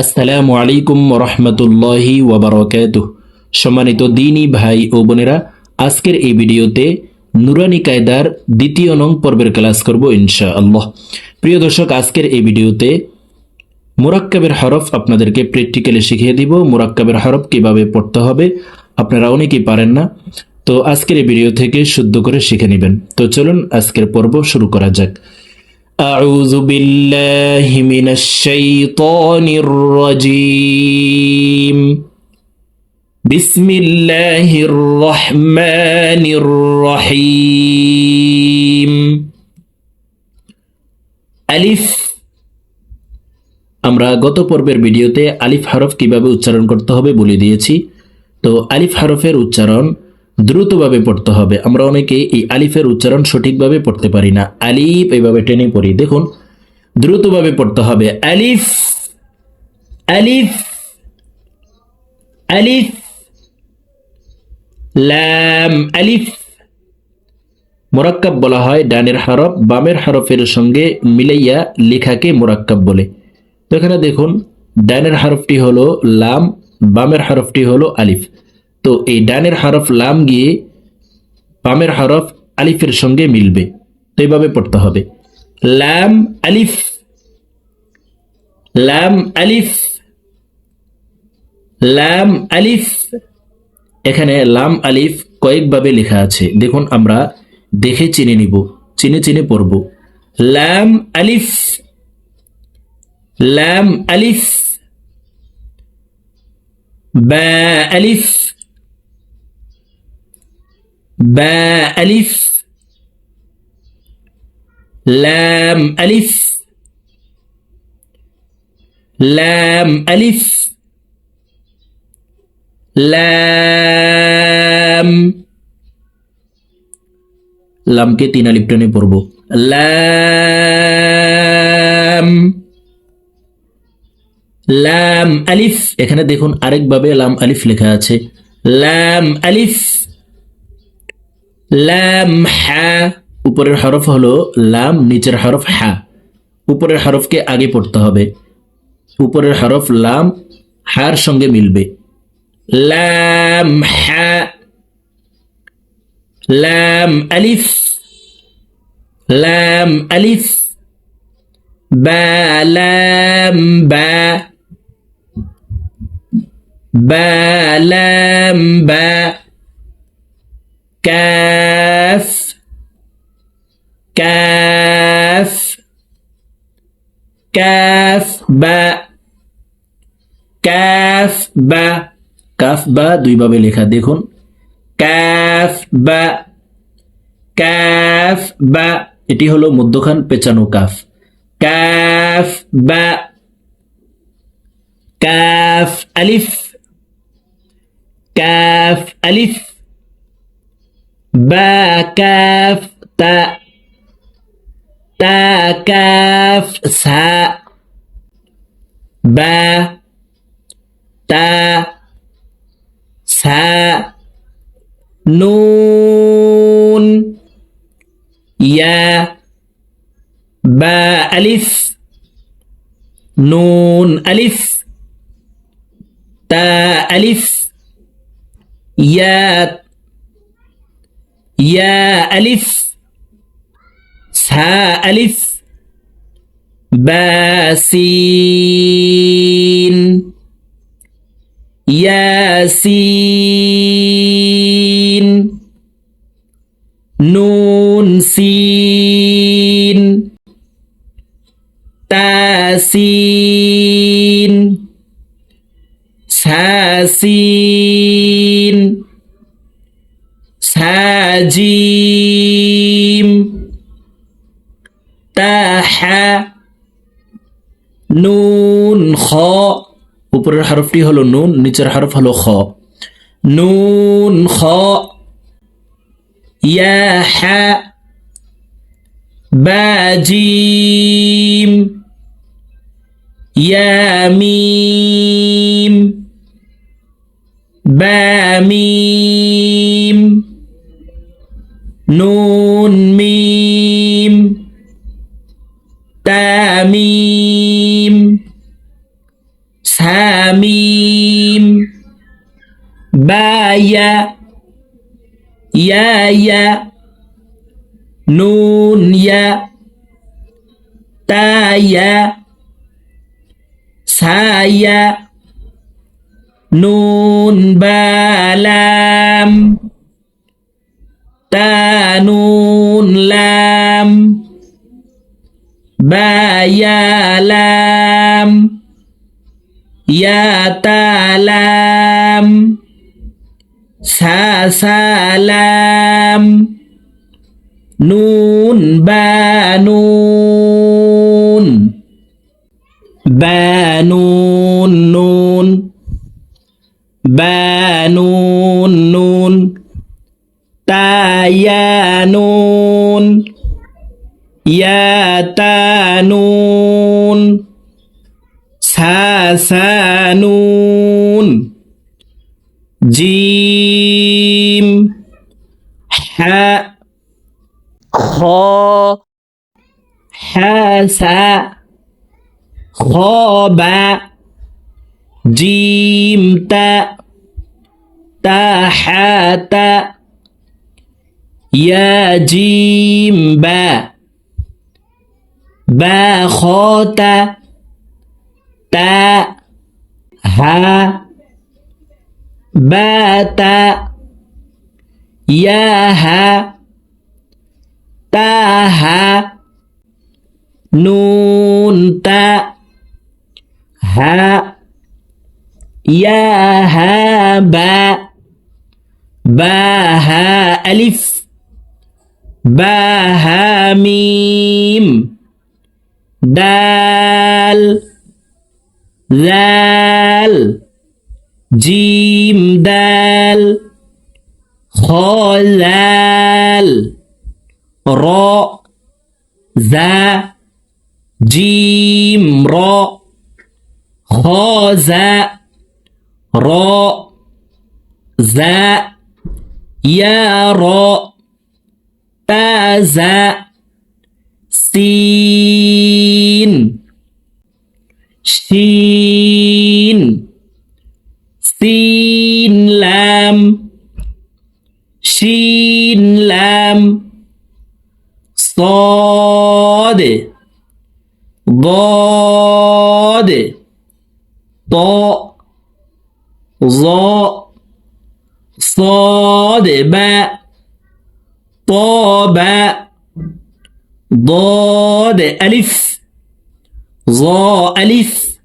আসসালামু আলাইকুম রহমতুল্লাহি ওবরাকাত সম্মানিত দিনী ভাই ও বোনেরা, আজকের এই ভিডিওতে নুরানি কায়দার দ্বিতীয় নং পর্বের ক্লাস করব ইনশা আল্লাহ প্রিয় দর্শক, আজকের এই ভিডিওতে মুরাক্কাবের হরফ আপনাদেরকে প্র্যাকটিক্যালি শিখিয়ে দিব, মুরাক্কাবের হরফ কীভাবে পড়তে হবে, আপনারা অনেকেই পারেন না। তো আজকের এই ভিডিও থেকে শুদ্ধ করে শিখে নেবেন। তো চলুন আজকের পর্ব শুরু করা যাক। أعوذ بالله من الشيطان الرجيم بسم الله الرحمن الرحيم আলিফ আমরা গত পর্বের ভিডিওতে আলিফ হরফ কিভাবে উচ্চারণ করতে হবে বলে দিয়েছি তো আলিফ হরফের উচ্চারণ দ্রুতভাবে পড়তে হবে। আমরা অনেকে এই আলিফের উচ্চারণ সঠিকভাবে পড়তে পারি না। আলিফ এইভাবে টেনে পড়ি। দেখুন, দ্রুতভাবে পড়তে হবে। আলিফ আলিফ আলিফ, লাম, আলিফ। মোরাক্কাব বলা হয় ডানের হরফ, বামের হরফের সঙ্গে মিলাইয়া লেখাকে মোরাক্কাব বলে। তো এখানে দেখুন, ডানের হরফটি হলো লাম, বামের হরফটি হলো আলিফ। তো এই ডানের হরফ লাম গিয়ে বামের হরফ আলিফের সঙ্গে মিলবে। তো এইভাবে পড়তে হবে। লাম আলিফ লাম আলিফ লাম আলিফ। এখানে লাম আলিফ কয়েকভাবে লেখা আছে। দেখুন, আমরা দেখে চিনে নিব, চিনে চিনে পড়ব। লাম আলিফ লাম আলিফ, বা আলিফ। বা আলিফ লাম আলিফ লাম আলিফ লাম লামকে তিন আলিফ টেনে পড়ব লাম লাম আলিফ এখানে দেখুন আরেকভাবে লাম আলিফ লেখা আছে লাম আলিফ লাম, হা, উপরের হরফ হলো লাম, নিচের হরফ হা। উপরের হরফকে আগে পড়তে হবে। উপরের হরফ লাম, হার সঙ্গে মিলবে। লাম, হা, লাম, আলিফ লাম, আলিফ, বা, লাম, বা বা, লাম, বা। كاف كاف كاف با কাফ বা কাফ বা দুইভাবে লেখা দেখুন কাফ বা কাফ বা এটি হলো মধ্যখান পেঁচানো কাফ কাফ বা কাফ আলিফ কাফ আলিফ বা কাফ তা তা কাফ সা বা তা সা নুন ইয়া বা আলিফ নুন আলিফ তা আলিফ ইয়া ইয়া আলিফ সা আলিফ বাসিন ইয়াসিন নুন সিন সাজিম তাহা নুন খ উপরের হরফটি হলো নুন, নিচের হরফ হলো খ। নুন, খ। ইয়া হা বাজিম। ইয়া মিম বামিম। নুন মিম তামিম হামিম বায়া ইয়া নুন ইয়া তায়া সায়া নুন বালাম তানুন লাম বায়ালাম ইয়াতালাম সাসালাম নুন বানুন বানুন নুন বানুন ইয়াতানুন সাসানুন জিম হা খ হাসা খবা জিম তা তাহাতা ইয়া জিম বা বা খতা তা হা বাতা ইয়া হা তাহা নুন তা হা ইয়া হা বা বা হা আলিফ বা হা মিম دال ذال جيم دال خلال راء ذا جيم راء خازا راء ذا يا راء تازا. سين شين سين لام شين لام صاد ضاد طاء ظاء صاد باء طاب ضاد ألف. ظاء ألف.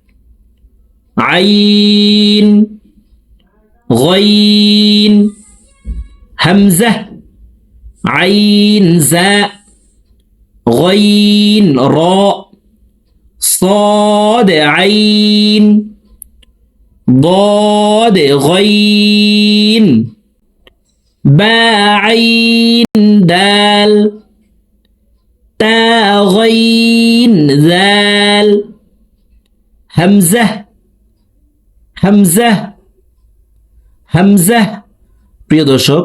عين. غين. همزة. عين. زاء. غين. راء. صاد. عين. ضاد. غين. با Hamza. Hamza. হামজা প্রিয় দর্শক,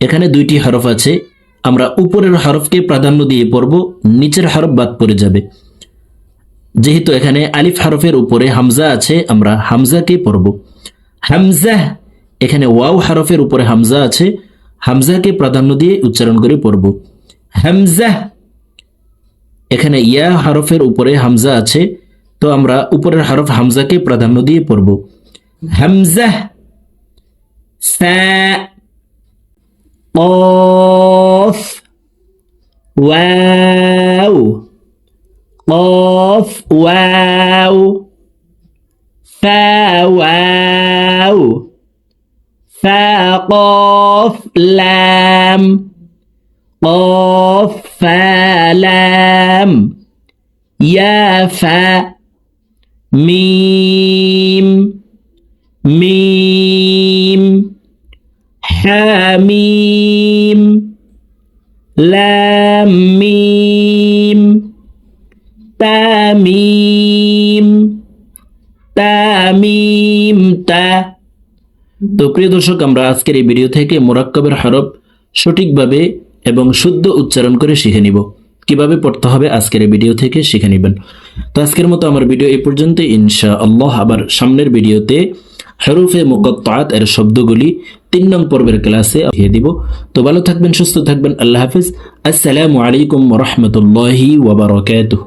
এখানে দুইটি হরফ আছে। আমরা উপরের হরফকে প্রাধান্য দিয়ে পড়ব, নিচের হরফ বাদ পড়ে যাবে। যেহেতু এখানে আলিফ হরফের উপরে হামজা আছে, আমরা হামজাকে পড়ব। হামজা, এখানে ওয়াও হরফের উপরে হামজা আছে, হামজাকে প্রাধান্য দিয়ে উচ্চারণ করে পড়ব। হামজা, এখানে ইয়া হরফের উপরে হামজা আছে তো আমরা উপরের হরফ হামজাকে প্রাধান্য দিয়ে পড়ব হামজা সা قاف واو قاف واو فا واو فا قاف لام قاف فا لام يا فا মিম মিম, হামিম, লাম, মিম, তামিম তামিম, তা। তো প্রিয় দর্শক, আমরা আজকের এই ভিডিও থেকে মোরাক্কবের হরফ সঠিকভাবে এবং শুদ্ধ উচ্চারণ করে শিখে নিব। কীভাবে পড়তে হবে আজকের এই ভিডিও থেকে শিখে নেবেন। তো আজকের মতো আমার ভিডিও এই পর্যন্ত ইনশা আল্লাহ আবার সামনের ভিডিওতে হেরুফে মুকত্তাত এর শব্দগুলি তিন নং পর্বের ক্লাসে দিয়ে দিব। তো ভালো থাকবেন, সুস্থ থাকবেন, আল্লাহ হাফিজ। আসসালামু আলাইকুম রহমতুল্লাহি ওবরাকাতুহ